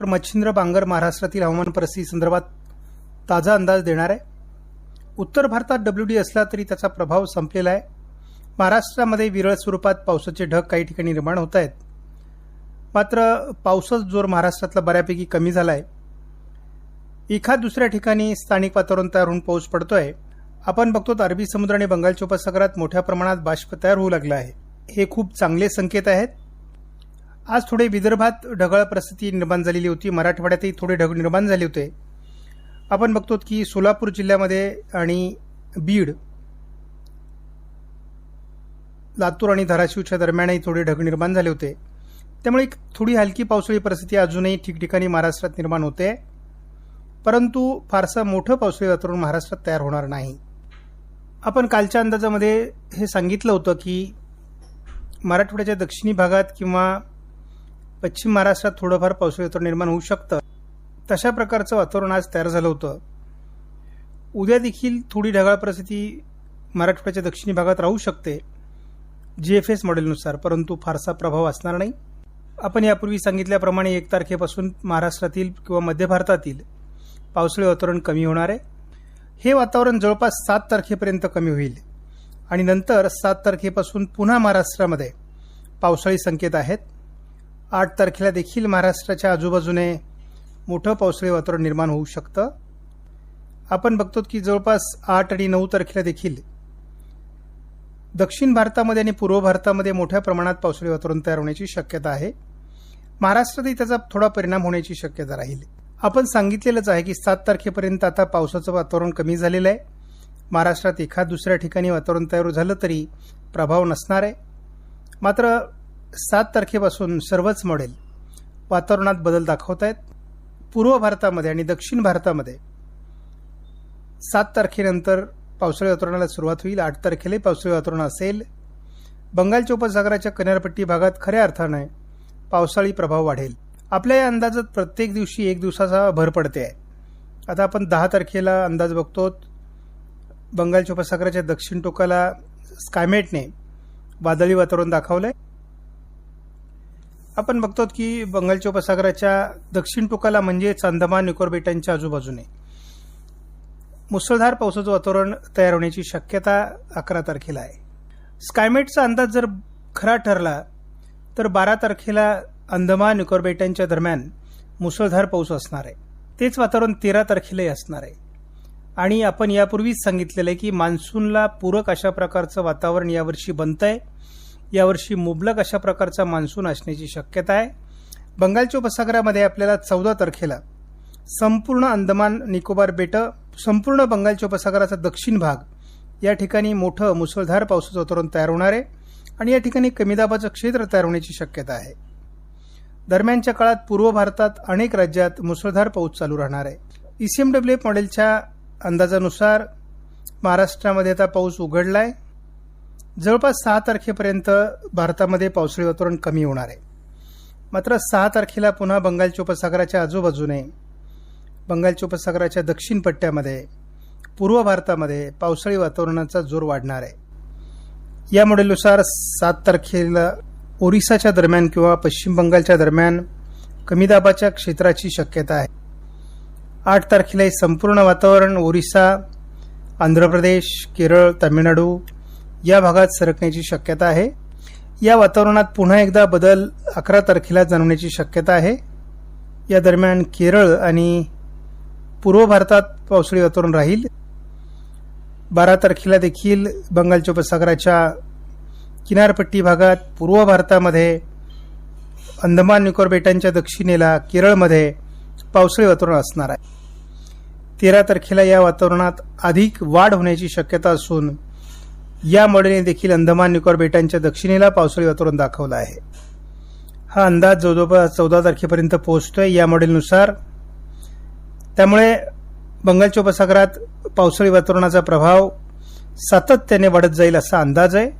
तर मच्छिंद्र बांगर महाराष्ट्रातील हवामान परिस्थिती संदर्भात ताजा अंदाज देणार आहे. उत्तर भारतात डब्ल्यू डी असला तरी त्याचा प्रभाव संपलेला आहे. महाराष्ट्रामध्ये विरळ स्वरूपात पावसाचे ढग काही ठिकाणी निर्माण होत आहेत. मात्र पावसाचा जोर महाराष्ट्रातला बऱ्यापैकी कमी झाला आहे. एखाद दुसऱ्या ठिकाणी स्थानिक वातावरण तयार होऊन पाऊस पडतो आहे आपण बघतो तर अरबी समुद्र आणि बंगालच्या उपसागरात मोठ्या प्रमाणात बाष्प तयार होऊ लागला आहे. हे खूप चांगले संकेत आहेत. आज थोडे विदर्भात ढगाळ परिस्थिती निर्माण झालेली होती. मराठवाड्यातही थोडे ढग निर्माण झाले होते. आपण बघतो की सोलापूर जिल्ह्यामध्ये आणि बीड लातूर आणि धाराशिवच्या दरम्यानही थोडे ढग निर्माण झाले होते. त्यामुळे एक थोडी हलकी पावसाळी परिस्थिती अजूनही ठिकठिकाणी महाराष्ट्रात निर्माण होते. परंतु फारसं मोठं पावसाळी वातावरण महाराष्ट्रात तयार होणार नाही. आपण कालच्या अंदाजामध्ये हे सांगितलं होतं की मराठवाड्याच्या दक्षिणी भागात किंवा पश्चिम महाराष्ट्रात थोडंफार पावसाळी वातावरण निर्माण होऊ शकतं. तशा प्रकारचं वातावरण आज तयार झालं होतं. उद्या देखील थोडी ढगाळ परिस्थिती मराठवाड्याच्या दक्षिणी भागात राहू शकते जी एफ एस मॉडेलनुसार परंतु फारसा प्रभाव असणार नाही. आपण यापूर्वी सांगितल्याप्रमाणे एक तारखेपासून महाराष्ट्रातील किंवा मध्य भारतातील पावसाळी वातावरण कमी होणार आहे. हे वातावरण जवळपास सात तारखेपर्यंत कमी होईल आणि नंतर सात तारखेपासून पुन्हा महाराष्ट्रामध्ये पावसाळी संकेत आहेत. आठ तारखेला देखील महाराष्ट्राच्या आजूबाजूने मोठं पावसाळी वातावरण निर्माण होऊ शकतं. आपण बघतो की जवळपास आठ आणि नऊ तारखेला देखील दक्षिण भारतामध्ये आणि पूर्व भारतामध्ये मोठ्या प्रमाणात पावसाळी वातावरण तयार होण्याची शक्यता आहे. महाराष्ट्रातही त्याचा थोडा परिणाम होण्याची शक्यता राहील. आपण सांगितलेलंच आहे की सात तारखेपर्यंत आता पावसाचं वातावरण कमी झालेलं आहे. महाराष्ट्रात एखाद दुसऱ्या ठिकाणी वातावरण तयार झालं तरी प्रभाव नसणार आहे. मात्र सात तारखेपासून सर्वच मॉडेल वातावरणात बदल दाखवत आहेत. पूर्व भारतामध्ये आणि दक्षिण भारतामध्ये सात तारखेनंतर पावसाळी वातावरणाला सुरुवात होईल. आठ तारखेलाही पावसाळी वातावरण असेल. बंगालच्या उपसागराच्या किनारपट्टी भागात खऱ्या अर्थाने पावसाळी प्रभाव वाढेल. आपल्या या अंदाजात प्रत्येक दिवशी एक दिवसाचा भर पडते. आहे आता आपण दहा तारखेला अंदाज बघतो. बंगालच्या उपसागराच्या दक्षिण टोकाला स्कायमेटने वादळी वातावरण दाखवलं आहे आपण बघतो की बंगालच्या उपसागराच्या दक्षिण टोकाला म्हणजेच अंदमान निकोर बेटांच्या आजूबाजूने. मुसळधार पावसाचं वातावरण तयार होण्याची शक्यता अकरा तारखेला आहे. स्कायमेटचा अंदाज जर खरा ठरला तर बारा तारखेला अंदमान निकोर बेटांच्या दरम्यान मुसळधार पाऊस असणार आहे. तेच वातावरण तेरा तारखेलाही असणार आहे. आणि आपण यापूर्वीच सांगितलेलं आहे की मान्सूनला पूरक अशा प्रकारचं वातावरण यावर्षी बनतंय. यावर्षी मुबलक अशा प्रकारचा मान्सून असण्याची शक्यता आहे. बंगालच्या उपसागरामध्ये आपल्याला चौदा तारखेला संपूर्ण अंदमान निकोबार बेटं संपूर्ण बंगालच्या उपसागराचा दक्षिण भाग या ठिकाणी मोठं मुसळधार पावसाचं वातावरण तयार होणार आहे आणि या ठिकाणी कमी दाबाचं क्षेत्र तयार होण्याची शक्यता आहे. दरम्यानच्या काळात पूर्व भारतात अनेक राज्यात मुसळधार पाऊस चालू राहणार आहे. ईसीएमडब्ल्यू मॉडेलच्या अंदाजानुसार महाराष्ट्रामध्ये आता पाऊस उघडला आहे जवळपास सहा तारखेपर्यंत भारतामध्ये पावसाळी वातावरण कमी होणार आहे. मात्र सहा तारखेला पुन्हा बंगालच्या उपसागराच्या आजूबाजूने बंगालच्या उपसागराच्या दक्षिण पट्ट्यामध्ये पूर्व भारतामध्ये पावसाळी वातावरणाचा जोर वाढणार आहे. या मॉडेलनुसार सात तारखेला ओरिसाच्या दरम्यान किंवा पश्चिम बंगालच्या दरम्यान कमी दाबाच्या क्षेत्राची शक्यता आहे. आठ तारखेला हे संपूर्ण वातावरण ओरिसा आंध्र प्रदेश केरळ तामिळनाडू या भागात सरकण्याची शक्यता आहे. या वातावरणात पुन्हा एकदा बदल अकरा तारखेला जाणवण्याची शक्यता आहे. या दरम्यान केरळ आणि पूर्व भारतात पावसाळी वातावरण राहील. बारा तारखेला देखील बंगालच्या उपसागराच्या किनारपट्टी भागात पूर्व भारतामध्ये अंदमान निकोबार बेटांच्या दक्षिणेला केरळमध्ये पावसाळी वातावरण असणार आहे. तेरा तारखेला या वातावरणात अधिक वाढ होण्याची शक्यता असून या मॉडेलने देखील अंदमान निकोबार बेटांच्या दक्षिणेला पावसाळी वातावरण दाखवलं आहे. हा अंदाज जवळपास चौदा तारखेपर्यंत पोहोचतोय या मॉडेलनुसार. त्यामुळे बंगालच्या उपसागरात पावसाळी वातावरणाचा प्रभाव सातत्याने वाढत जाईल असा अंदाज आहे.